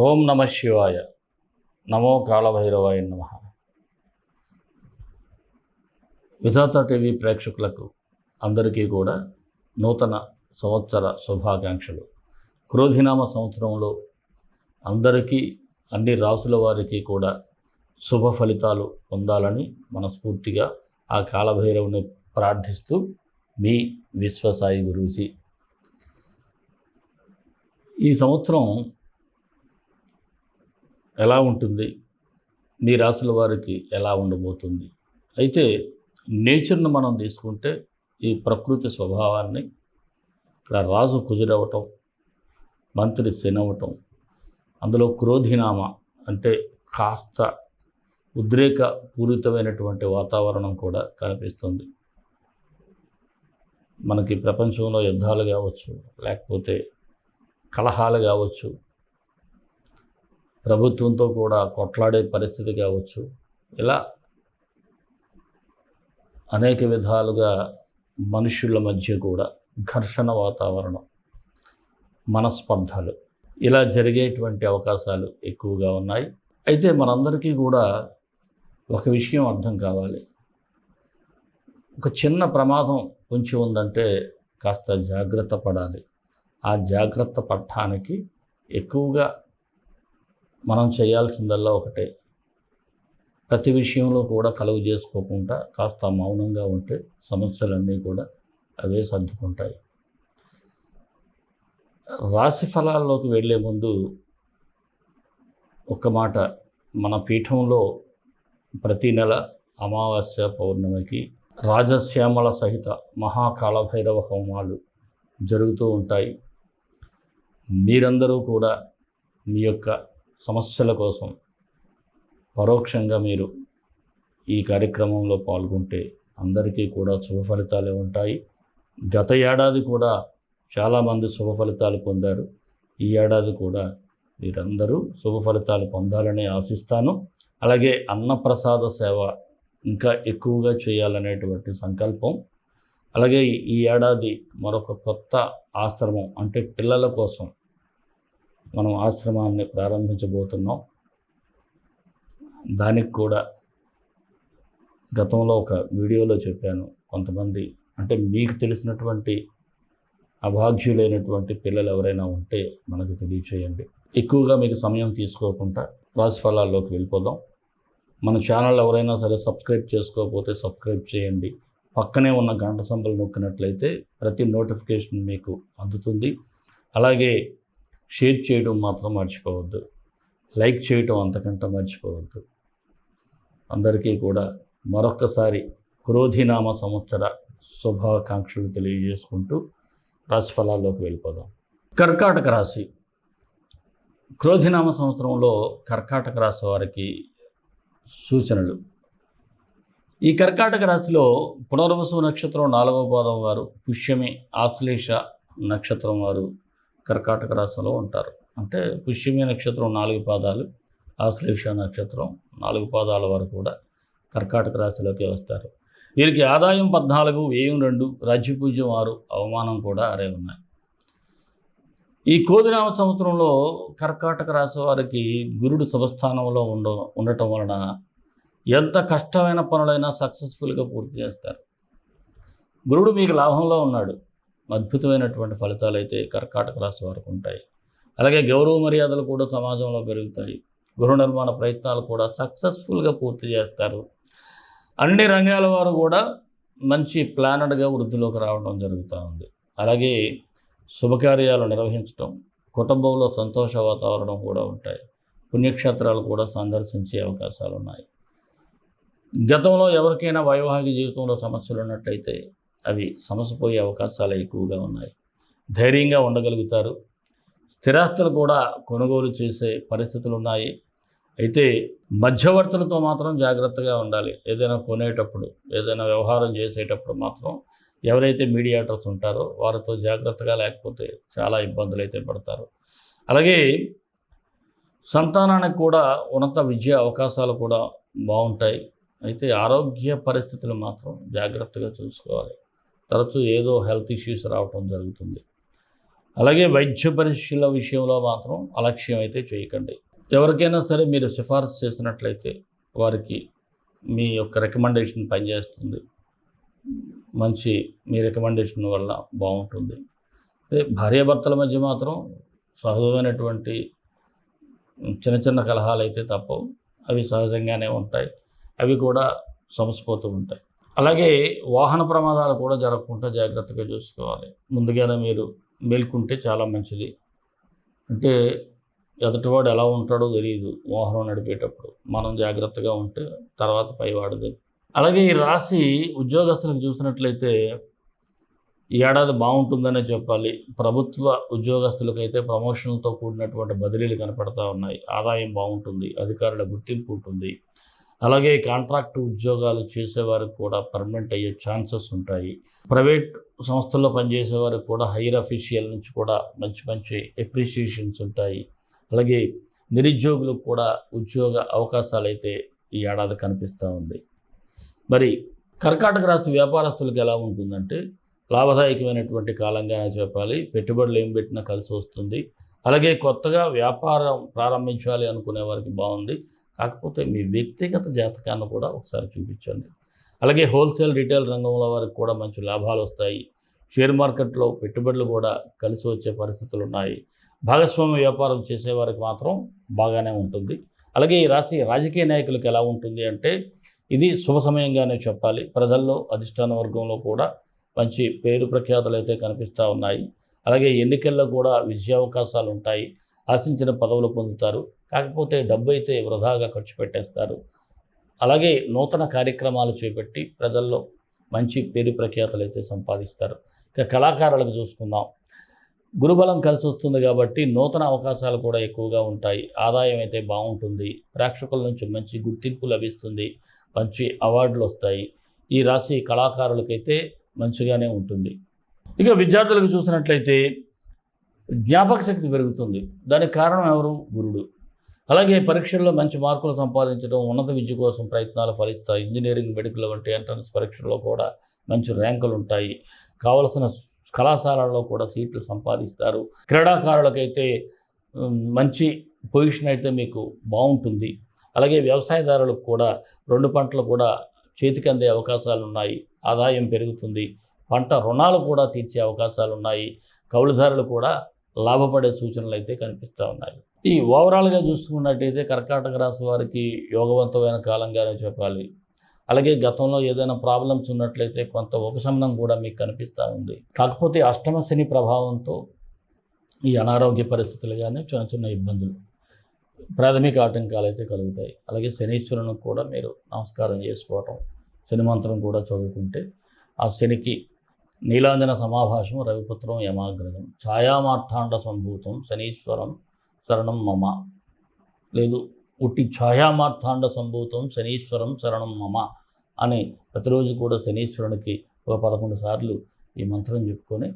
ఓం నమ శివాయ. నమో కాళభైరవాయ నమ. విధాత టీవీ ప్రేక్షకులకు అందరికీ కూడా నూతన సంవత్సర శుభాకాంక్షలు. క్రోధినామ సంవత్సరంలో అందరికీ అన్ని రాసుల వారికి కూడా శుభ ఫలితాలు పొందాలని మనస్ఫూర్తిగా ఆ కాళభైరవుని ప్రార్థిస్తూ మీ విశ్వసాయి గురూజీ. ఈ సంవత్సరం ఎలా ఉంటుంది? మీ రాసుల వారికి ఎలా ఉండబోతుంది? అయితే నేచర్ను మనం తీసుకుంటే ఈ ప్రకృతి స్వభావాన్ని ఇక్కడ రాజు కుజురవటం మంత్రి శనవటం అందులో క్రోధినామ అంటే కాస్త ఉద్రేక పూరితమైనటువంటి వాతావరణం కూడా కనిపిస్తుంది. మనకి ప్రపంచంలో యుద్ధాలు కావచ్చు లేకపోతే కలహాలు కావచ్చు ప్రభుత్వంతో కూడా కొట్లాడే పరిస్థితి కావచ్చు. ఇలా అనేక విధాలుగా మనుషుల మధ్య కూడా ఘర్షణ వాతావరణం మనస్పర్ధలు ఇలా జరిగేటువంటి అవకాశాలు ఎక్కువగా ఉన్నాయి. అయితే మనందరికీ కూడా ఒక విషయం అర్థం కావాలి. ఒక చిన్న ప్రమాదం కొంచెం ఉందంటే కాస్త జాగ్రత్త పడాలి. ఆ జాగ్రత్త పడటానికి ఎక్కువగా మనం చేయాల్సిందల్లా ఒకటే. ప్రతి విషయంలో కూడా కలుగు చేసుకోకుండా కాస్త మౌనంగా ఉంటే సమస్యలన్నీ కూడా అవే సర్దుకుంటాయి. రాశి ఫలాల్లోకి వెళ్ళే ముందు ఒక మాట. మన పీఠంలో ప్రతి నెల అమావాస్య పౌర్ణమికి రాజశ్యామల సహిత మహాకాళభైరవ హోమాలు జరుగుతూ ఉంటాయి. మీరందరూ కూడా మీ యొక్క సమస్యల కోసం పరోక్షంగా మీరు ఈ కార్యక్రమంలో పాల్గొంటే అందరికీ కూడా శుభ ఫలితాలే ఉంటాయి. గత ఏడాది కూడా చాలామంది శుభ ఫలితాలు పొందారు. ఈ ఏడాది కూడా మీరందరూ శుభ ఫలితాలు పొందాలని ఆశిస్తాను. అలాగే అన్నప్రసాద సేవ ఇంకా ఎక్కువగా చేయాలనేటువంటి సంకల్పం. అలాగే ఈ ఏడాది మరొక కొత్త ఆశ్రమం అంటే పిల్లల కోసం మనం ఆశ్రమాన్ని ప్రారంభించబోతున్నాం. దానికి కూడా గతంలో ఒక వీడియోలో చెప్పాను. కొంతమంది అంటే మీకు తెలిసినటువంటి అభాగ్యులైనటువంటి పిల్లలు ఎవరైనా ఉంటే మనకు తెలియచేయండి. ఎక్కువగా మీకు సమయం తీసుకోకుండా రాశిఫలాల్లోకి వెళ్ళిపోదాం. మన ఛానల్ ఎవరైనా సరే సబ్స్క్రైబ్ చేసుకోకపోతే సబ్స్క్రైబ్ చేయండి. పక్కనే ఉన్న గంట సంబలు నొక్కినట్లయితే ప్రతి నోటిఫికేషన్ మీకు అందుతుంది. అలాగే షేర్ చేయడం మాత్రం మర్చిపోవద్దు. లైక్ చేయడం అంతకంటే మర్చిపోవద్దు. అందరికీ కూడా మరొక్కసారి క్రోధినామ సంవత్సర శుభాకాంక్షలు తెలియజేసుకుంటూ రాశిఫలాల్లోకి వెళ్ళిపోదాం. కర్కాటక రాశి. క్రోధినామ సంవత్సరంలో కర్కాటక రాశి వారికి సూచనలు. ఈ కర్కాటక రాశిలో పునర్వసు నక్షత్రం నాలుగవ పాదం వారు పుష్యమి ఆశ్లేష నక్షత్రం వారు కర్కాటక రాశిలో ఉంటారు. అంటే పుష్యమి నక్షత్రం నాలుగు పాదాలు ఆశ్లేష నక్షత్రం నాలుగు పాదాల వారు కూడా కర్కాటక రాశిలోకి వస్తారు. వీరికి ఆదాయం పద్నాలుగు వ్యయం రెండు రాజ్యపూజ్యం ఆరు అవమానం కూడా అరే ఉన్నాయి. ఈ కోదినామ సంవత్సరంలో కర్కాటక రాశి వారికి గురుడు శుభస్థానంలో ఉండ ఉండటం వలన ఎంత కష్టమైన పనులైనా సక్సెస్ఫుల్గా పూర్తి చేస్తారు. గురుడు మీకు లాభంలో ఉన్నాడు. అద్భుతమైనటువంటి ఫలితాలు అయితే కర్కాటక రాశి వారికి ఉంటాయి. అలాగే గౌరవ మర్యాదలు కూడా సమాజంలో పెరుగుతాయి. గృహ నిర్మాణ ప్రయత్నాలు కూడా సక్సెస్ఫుల్గా పూర్తి చేస్తారు. అన్ని రంగాల వారు కూడా మంచి ప్లానెడ్గా వృద్ధిలోకి రావడం జరుగుతూ ఉంది. అలాగే శుభకార్యాలు నిర్వహించడం కుటుంబంలో సంతోష వాతావరణం కూడా ఉంటాయి. పుణ్యక్షేత్రాలు కూడా సందర్శించే అవకాశాలు ఉన్నాయి గతంలో ఎవరికైనా వైవాహిక జీవితంలో సమస్యలు ఉన్నట్లయితే అవి సమస్యపోయే అవకాశాలు ఎక్కువగా ఉన్నాయి. ధైర్యంగా ఉండగలుగుతారు. స్థిరాస్తులు కూడా కొనుగోలు చేసే పరిస్థితులు ఉన్నాయి. అయితే మధ్యవర్తులతో మాత్రం జాగ్రత్తగా ఉండాలి. ఏదైనా కొనేటప్పుడు ఏదైనా వ్యవహారం చేసేటప్పుడు మాత్రం ఎవరైతే మీడియేటర్స్ ఉంటారో వారితో జాగ్రత్తగా లేకపోతే చాలా ఇబ్బందులు అయితే పడతారు. అలాగే సంతానానికి కూడా ఉన్నత విద్యా అవకాశాలు కూడా బాగుంటాయి. అయితే ఆరోగ్య పరిస్థితులు మాత్రం జాగ్రత్తగా చూసుకోవాలి. తరచూ ఏదో హెల్త్ ఇష్యూస్ రావటం జరుగుతుంది. అలాగే వైద్య పరీక్షల విషయంలో మాత్రం అలక్ష్యం అయితే చేయకండి. ఎవరికైనా సరే మీరు సిఫార్సు చేసినట్లయితే వారికి మీ యొక్క రికమెండేషన్ పనిచేస్తుంది. మంచి మీ రికమెండేషన్ వల్ల బాగుంటుంది. అదే భార్యాభర్తల మధ్య మాత్రం సహజమైనటువంటి చిన్న చిన్న కలహాలు అయితే తప్పవు. అవి సహజంగానే ఉంటాయి. అవి కూడా సమసిపోతూ ఉంటాయి. అలాగే వాహన ప్రమాదాలు కూడా జరగకుండా జాగ్రత్తగా చూసుకోవాలి. ముందుగానే మీరు మేల్కుంటే చాలా మంచిది. అంటే ఎదుటివాడు ఎలా ఉంటాడో తెలియదు వాహనం నడిపేటప్పుడు. మనం జాగ్రత్తగా ఉంటే తర్వాత పైవాడిది అలాగే ఈ రాశి ఉద్యోగస్తులకు చూసినట్లయితే ఏడాది బాగుంటుందనే చెప్పాలి. ప్రభుత్వ ఉద్యోగస్తులకైతే ప్రమోషన్లతో కూడినటువంటి బదిలీలు కనపడతా ఉన్నాయి. ఆదాయం బాగుంటుంది. అధికారుల గుర్తింపు ఉంటుంది. అలాగే కాంట్రాక్ట్ ఉద్యోగాలు చేసేవారికి కూడా పర్మనెంట్ అయ్యే ఛాన్సెస్ ఉంటాయి. ప్రైవేట్ సంస్థల్లో పనిచేసే వారికి కూడా హైయర్ అఫీషియల్ నుంచి కూడా మంచి మంచి ఎప్రిషియేషన్స్ ఉంటాయి. అలాగే నిరుద్యోగులకు కూడా ఉద్యోగ అవకాశాలు అయితే ఈ ఏడాది కనిపిస్తూ ఉంది. మరి కర్కాటక రాశి వ్యాపారస్తులకు ఎలా ఉంటుందంటే లాభదాయకమైనటువంటి కాలంగానే చెప్పాలి పెట్టుబడులు ఏం పెట్టినా కలిసి వస్తుంది. అలాగే కొత్తగా వ్యాపారం ప్రారంభించాలి అనుకునే వారికి బాగుంది. కాకపోతే మీ వ్యక్తిగత జాతకాన్ని కూడా ఒకసారి చూపించండి. అలాగే హోల్సేల్ రీటైల్ రంగంలో వారికి కూడా మంచి లాభాలు వస్తాయి. షేర్ మార్కెట్లో పెట్టుబడులు కూడా కలిసి వచ్చే పరిస్థితులు ఉన్నాయి. భాగస్వామ్య వ్యాపారం చేసేవారికి మాత్రం బాగానే ఉంటుంది. అలాగే ఈ రాత్రి రాజకీయ నాయకులకు ఎలా ఉంటుంది అంటే ఇది శుభ సమయంగానే చెప్పాలి. ప్రజల్లో అధిష్టాన వర్గంలో కూడా మంచి పేరు ప్రఖ్యాతులు అయితే కనిపిస్తూ ఉన్నాయి. అలాగే ఎన్నికల్లో కూడా విజయావకాశాలు ఉంటాయి. ఆశించిన పదవులు పొందుతారు. కాకపోతే డబ్బు అయితే వృధాగా ఖర్చు పెట్టేస్తారు. అలాగే నూతన కార్యక్రమాలు చేపట్టి ప్రజల్లో మంచి పేరు ప్రఖ్యాతలు అయితే సంపాదిస్తారు. ఇక కళాకారులకు చూసుకుందాం. గురుబలం కలిసి వస్తుంది కాబట్టి నూతన అవకాశాలు కూడా ఎక్కువగా ఉంటాయి. ఆదాయం అయితే బాగుంటుంది. ప్రేక్షకుల నుంచి మంచి గుర్తింపు లభిస్తుంది. మంచి అవార్డులు వస్తాయి. ఈ రాశి కళాకారులకైతే మంచిగానే ఉంటుంది. ఇక విద్యార్థులకు చూసినట్లయితే జ్ఞాపక శక్తి పెరుగుతుంది. దానికి కారణం ఎవరు? గురుడు. అలాగే పరీక్షల్లో మంచి మార్కులు సంపాదించడం ఉన్నత విద్య కోసం ప్రయత్నాలు ఫలిస్తాయి. ఇంజనీరింగ్ మెడికల్ వంటి ఎంట్రన్స్ పరీక్షల్లో కూడా మంచి ర్యాంకులు ఉంటాయి. కావలసిన కళాశాలల్లో కూడా సీట్లు సంపాదిస్తారు. క్రీడాకారులకైతే మంచి పొజిషన్ అయితే మీకు బాగుంటుంది. అలాగే వ్యవసాయదారులకు కూడా రెండు పంటలు కూడా చేతికి అందే అవకాశాలు ఉన్నాయి. ఆదాయం పెరుగుతుంది. పంట రుణాలు కూడా తీర్చే అవకాశాలు ఉన్నాయి. కౌలుదారులు కూడా లాభపడే సూచనలు అయితే కనిపిస్తూ ఉన్నాయి. ఈ ఓవరాల్గా చూసుకున్నట్టయితే కర్కాటక రాశి వారికి యోగవంతమైన కాలంగానే చెప్పాలి. అలాగే గతంలో ఏదైనా ప్రాబ్లమ్స్ ఉన్నట్లయితే కొంత ఉపశమనం కూడా మీకు కనిపిస్తూ ఉంది. కాకపోతే అష్టమ శని ప్రభావంతో ఈ అనారోగ్య పరిస్థితులు కానీ చిన్న చిన్న ఇబ్బందులు ప్రాథమిక ఆటంకాలు అయితే కలుగుతాయి. అలాగే శనీశ్వరునికి కూడా మీరు నమస్కారం చేసుకోవటం శని మంత్రం కూడా చదువుకుంటే ఆ శనికి నీలాంజన సమాభాషం రవిపుత్రం యమాగ్రజం. ఛాయామార్థాండ సంభూతం శనీశ్వరం శరణం మమ. లేదు ఉట్టి ఛాయామార్థాండ సంభూతం శనీశ్వరం శరణం మమ అని ప్రతిరోజు కూడా శనీశ్వరునికి ఒక పదకొండు సార్లు ఈ మంత్రం చెప్పుకొని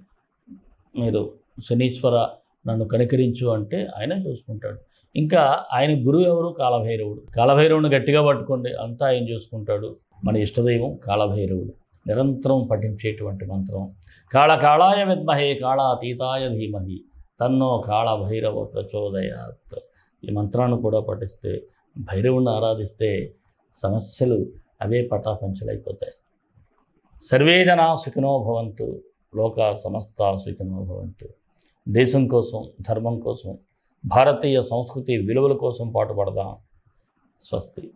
మీరు శనీశ్వర నన్ను కనికరించు అంటే ఆయన చూసుకుంటాడు. ఇంకా ఆయన గురువు ఎవరు? కాలభైరవుడు. కాలభైరవుని గట్టిగా పట్టుకోండి అంతా ఆయన చూసుకుంటాడు. మన ఇష్టదైవం కాలభైరవుడు. నిరంతరం పఠించేటువంటి మంత్రం. కాళకాళాయ విద్మహే కాళాతీతాయ ధీమహి తన్నో కాళ భైరవ ప్రచోదయాత్. ఈ మంత్రాన్ని కూడా పఠిస్తే భైరవుని ఆరాధిస్తే సమస్యలు అవే పటాపంచలైపోతాయి. సర్వే జనా సుఖినో భవంతు లోక సమస్త సుఖినో భవంతు. దేశం కోసం ధర్మం కోసం భారతీయ సంస్కృతి విలువల కోసం పాటుపడదాం. స్వస్తి.